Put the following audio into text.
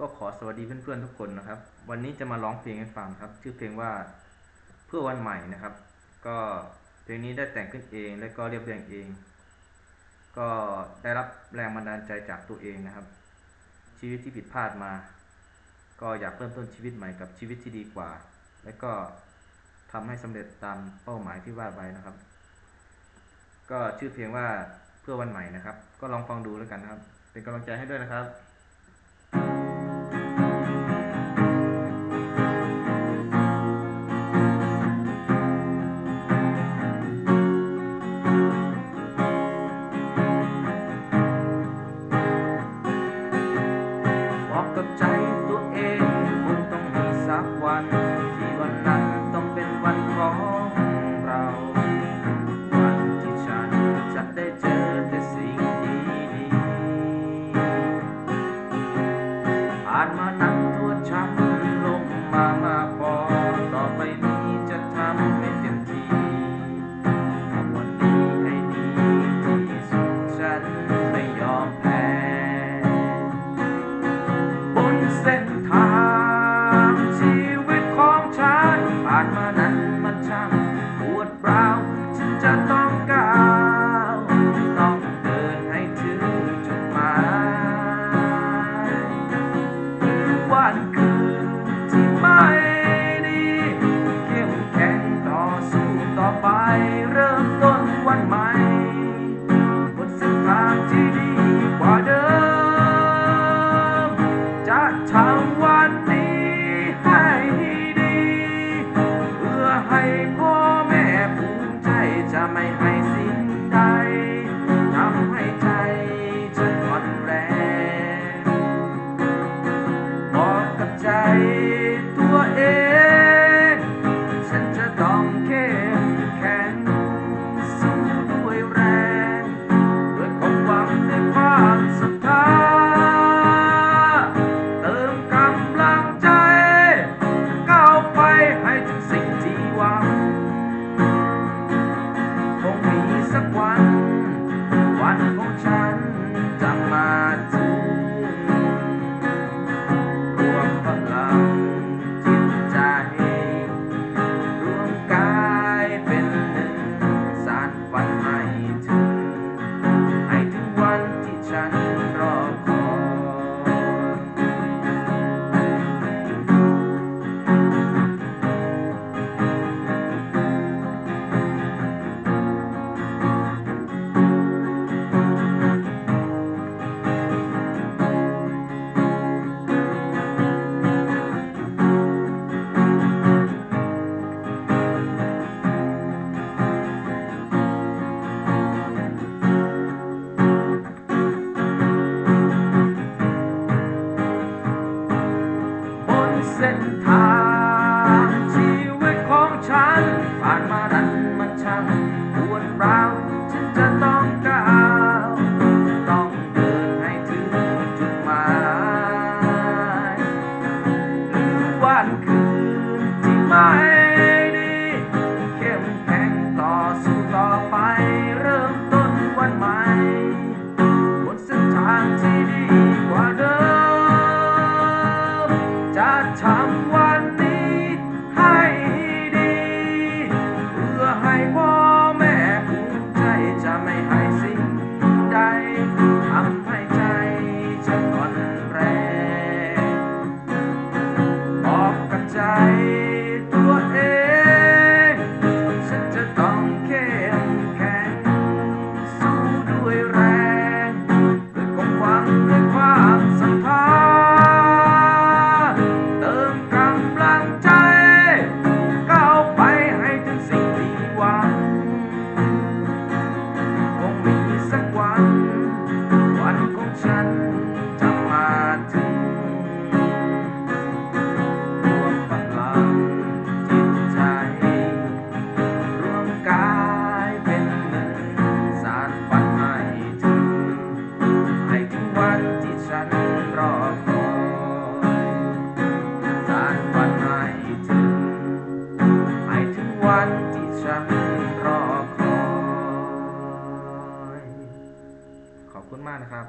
ก็ขอสวัสดีเพื่อนๆทุกคนนะครับ วันนี้จะมาร้องเพลงให้ฟังครับ ชื่อเพลงว่าเพื่อวันใหม่นะครับ ก็เพลงนี้ได้แต่งขึ้นเองและก็เรียบเรียงเอง ก็ได้รับแรงบันดาลใจจากตัวเองนะครับ ชีวิตที่ผิดพลาดมา ก็อยากเริ่มต้นชีวิตใหม่กับชีวิตที่ดีกว่า และก็ทำให้สำเร็จตามเป้าหมายที่วาดไว้นะครับ ก็ชื่อเพลงว่าเพื่อวันใหม่นะครับ ก็ลองฟังดูแล้วกันนะครับ เป็นกำลังใจให้ด้วยนะครับ จะไม่ให้สิ้นใจทำให้ใจฉันอ่อนแรงบอกกับใจ set high. นะครับ